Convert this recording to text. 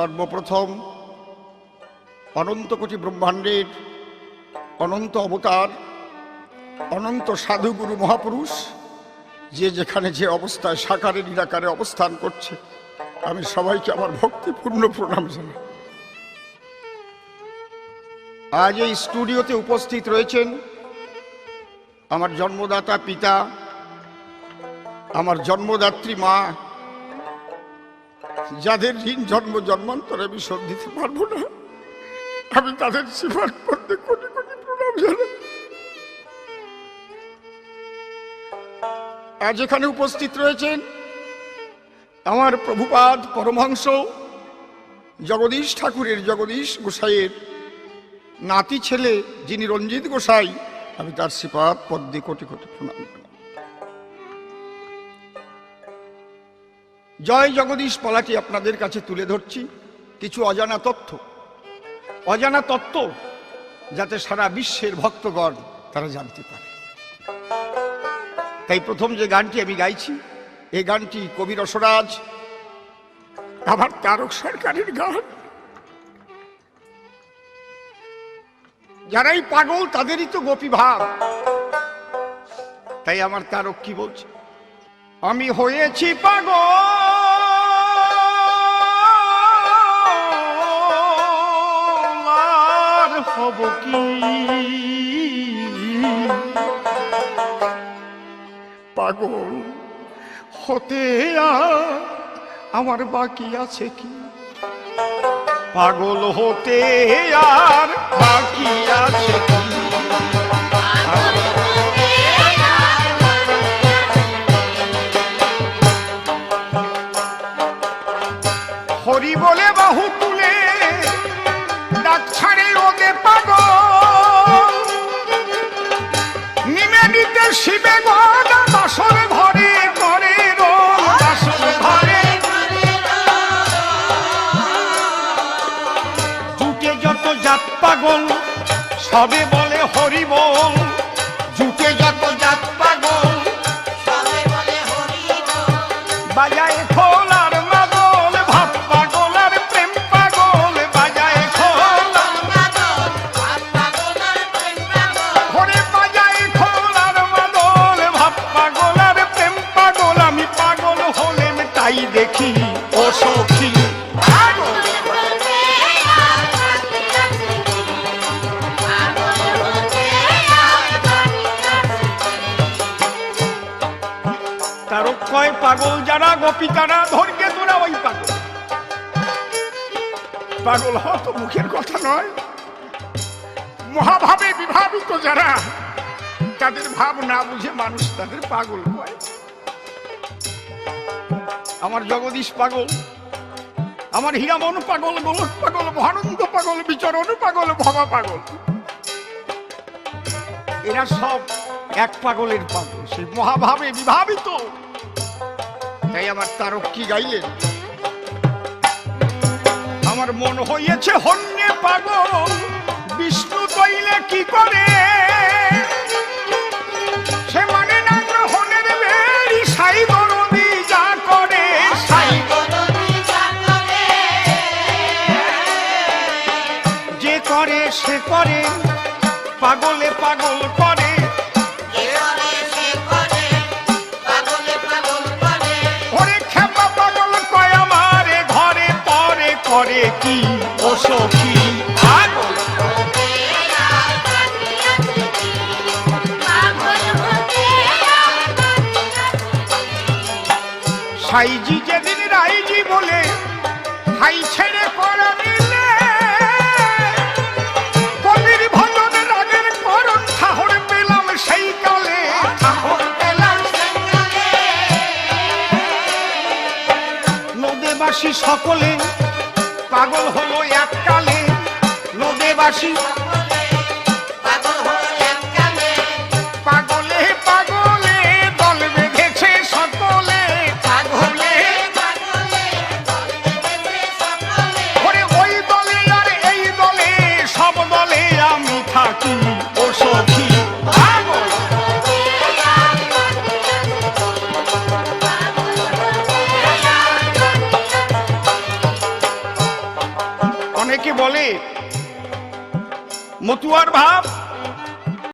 সর্বপ্রথম অনন্ত কোটি ব্রহ্মাণ্ডের অনন্ত অবতার, অনন্ত সাধুগুরু মহাপুরুষ, যে যেখানে যে অবস্থায়, সাকারে, নিরাকারে অবস্থান করছে। আমি সবাইকে আমার ভক্তিপূর্ণ প্রণাম জানাই। আজ এই স্টুডিওতে উপস্থিত রয়েছেন আমার জন্মদাতা পিতা, আমার জন্মদাত্রী মা যাদের ঋণ জন্ম জন্মান্তর আমি শোধ দিতে পারব না, আমি তাদের সিফার করতে কোটি কোটি প্রণাম জানাই। আজ এখানে উপস্থিত রয়েছেন আমার প্রভুপাদ পরমহংস, জগদীশ ঠাকুরের জগদীশ গোসাইয়ের নাতি ছেলে যিনি রঞ্জিত গোসাই, আমি তার শ্রীপাদ পদ্মে কোটি কোটি প্রণাম। জয় জগদীশ পলাটি আপনাদের কাছে তুলে ধরছি। কিছু অজানা তথ্য। অজানা তত্ত্ব যাতে সারা বিশ্বের ভক্তগণ তারা জানতে পারে। তাই প্রথম যে গানটি আমি গাইছি এই গানটি কবি রসরাজ, আবার তারক সরকারের গান। যারাই পাগল, তাদেরই তো গোপী ভাব। তাই আমার তারক কি বলছে? আমি হয়েছি পাগল হব কি? পাগল, হতে আমার বাকি আছে কি? পাগল, হতে আর বাকি আছে কি? হরি বলে বাহু নিতে শিবে গদা বাসর ঘরে বাসর ঘরে যত জাত পাগল, সবে বলে হরি বল জুটে যত জাত দেখি, ও সখী। তারও কয় পাগল যারা গোপী তারা ধরকে তোরা ওই পাগল। পাগল হওয়া তো মুখের কথা নয়। মহাভাবে বিভাবিত যারা, তাদের ভাব না বুঝে মানুষ তাদের পাগল কয়। আমার জগদীশ পাগল, আমার হীরামন পাগল, গোলক পাগল, মহানন্দ পাগল, বিচরণ পাগল, ভবা পাগল। এরা সব এক পাগলের পাগল, সেই মহাভাবে বিভাবিত। তাই আমার তারক কি গাইলেন। আমার মন হইয়াছে হন্যে পাগল, বিষ্ণু তৈলে কি করে? করে পাগলে পাগল করে। ওরে খেপা পাগল কয় আমারে ঘরে পরে করে কি ও সখী সাইজি যেদিন রাইজি বলে নদেবাসী সকলে পাগল হলো এককালে নদেবাসী বলে মতুয়ার ভাব